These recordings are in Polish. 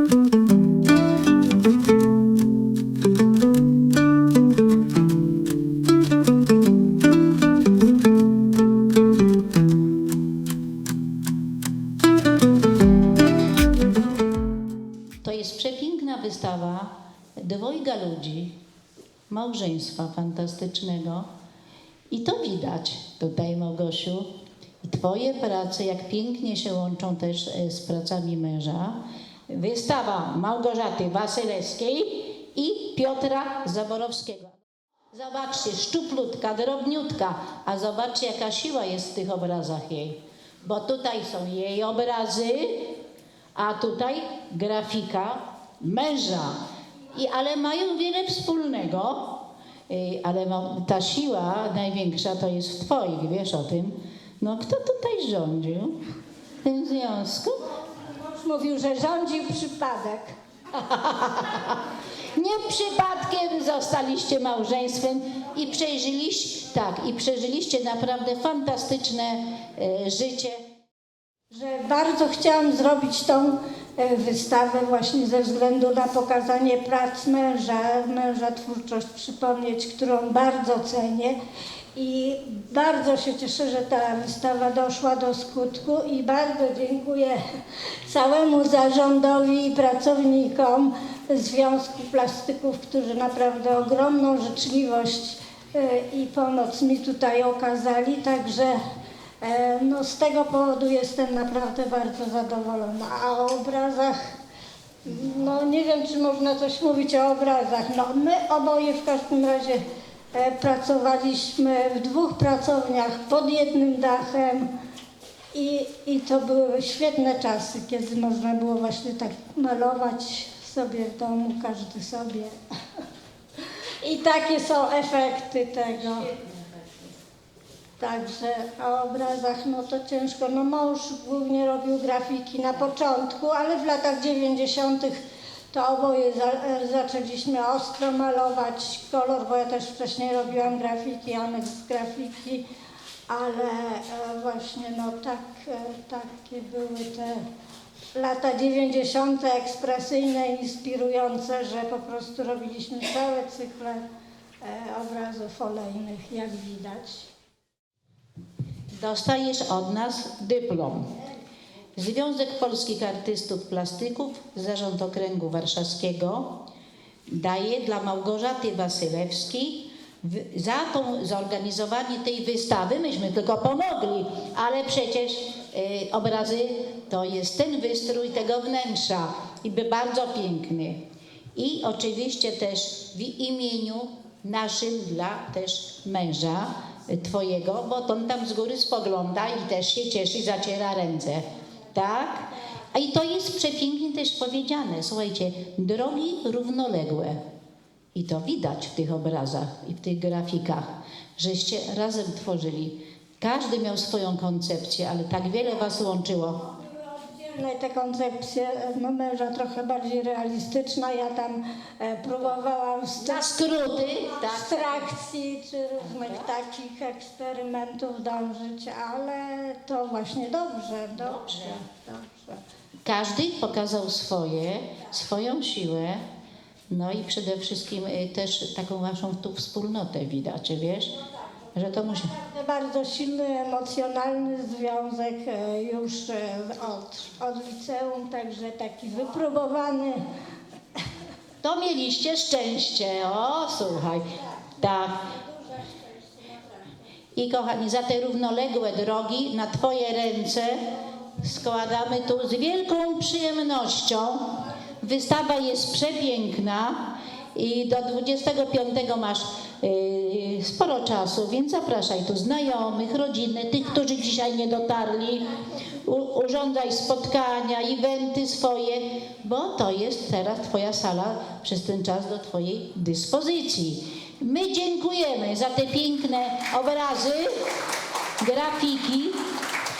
To jest przepiękna wystawa dwojga ludzi, małżeństwa fantastycznego. I to widać tutaj, Małgosiu. I Twoje prace, jak pięknie się łączą też e, z pracami męża. Wystawa Małgorzaty Wasylewskiej i Piotra Zaborowskiego. Zobaczcie, szczuplutka, drobniutka, a zobaczcie, jaka siła jest w tych obrazach jej. Bo tutaj są jej obrazy, a tutaj grafika męża. I, ale mają wiele wspólnego, ale ta siła największa to jest w Twoich, wiesz o tym. No kto tutaj rządził w tym związku? Mówił, że rządził przypadek. Nie przypadkiem zostaliście małżeństwem i przeżyliście, tak, i przeżyliście naprawdę fantastyczne e, życie. Że bardzo chciałam zrobić tą e, wystawę właśnie ze względu na pokazanie prac męża, męża twórczość przypomnieć, którą bardzo cenię. I bardzo się cieszę, że ta wystawa doszła do skutku i bardzo dziękuję całemu zarządowi i pracownikom Związku Plastyków, którzy naprawdę ogromną życzliwość e, i pomoc mi tutaj okazali. Także No z tego powodu jestem naprawdę bardzo zadowolona. A o obrazach, no nie wiem czy można coś mówić o obrazach. No my oboje w każdym razie e, pracowaliśmy w dwóch pracowniach pod jednym dachem i, i to były świetne czasy, kiedy można było właśnie tak malować sobie w domu, każdy sobie. I takie są efekty tego. Także o obrazach no to ciężko. No mąż głównie robił grafiki na początku, ale w latach 90. to oboje za, zaczęliśmy ostro malować kolor, bo ja też wcześniej robiłam grafiki, Janek grafiki, ale e, właśnie no tak, e, takie były te lata 90. ekspresyjne, inspirujące, że po prostu robiliśmy całe cykle e, obrazów olejnych, jak widać. Dostajesz od nas dyplom. Związek Polskich Artystów Plastyków, Zarząd Okręgu Warszawskiego daje dla Małgorzaty Wasylewskiej za tą zorganizowanie tej wystawy, myśmy tylko pomogli, ale przecież y, obrazy to jest ten wystrój tego wnętrza i by bardzo piękny. I oczywiście też w imieniu naszym dla też męża twojego, bo on tam z góry spogląda i też się cieszy, zaciera ręce. Tak? A i to jest przepięknie też powiedziane. Słuchajcie, drogi równoległe. I to widać w tych obrazach i w tych grafikach, żeście razem tworzyli. Każdy miał swoją koncepcję, ale tak wiele was łączyło. Oddzielne te koncepcje no, męża trochę bardziej realistyczna. Ja tam e, próbowałam z Na skróty, tak? abstrakcji czy różnych takich eksperymentów dążyć, ale to właśnie dobrze, dobrze, dobrze. Każdy pokazał swoje, swoją siłę, no i przede wszystkim y, też taką waszą tu wspólnotę widać, wiesz, że to musi... Naprawdę Bardzo silny, emocjonalny związek e, już e, od, od liceum, także taki wypróbowany. To mieliście szczęście, o słuchaj, tak. I kochani, za te równoległe drogi na Twoje ręce składamy tu z wielką przyjemnością. Wystawa jest przepiękna i do 25 masz yy, sporo czasu, więc zapraszaj tu znajomych, rodzinę, tych, którzy dzisiaj nie dotarli. Urządzaj spotkania, eventy swoje, bo to jest teraz Twoja sala przez ten czas do Twojej dyspozycji. My dziękujemy za te piękne obrazy, grafiki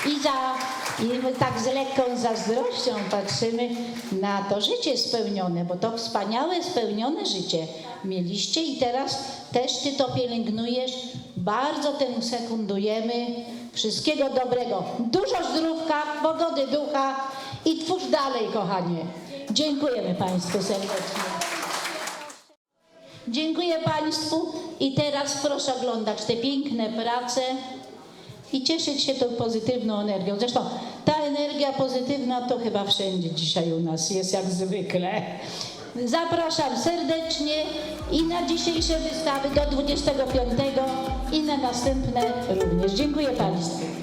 i za i my tak z lekką zazdrością patrzymy na to życie spełnione, bo to wspaniałe, spełnione życie mieliście i teraz też Ty to pielęgnujesz. Bardzo temu sekundujemy. Wszystkiego dobrego. Dużo zdrówka, pogody ducha i twórz dalej, kochanie. Dziękujemy Państwu serdecznie. Dziękuję Państwu i teraz proszę oglądać te piękne prace i cieszyć się tą pozytywną energią. Zresztą ta energia pozytywna to chyba wszędzie dzisiaj u nas jest jak zwykle. Zapraszam serdecznie i na dzisiejsze wystawy do 25 i na następne również. Dziękuję Państwu.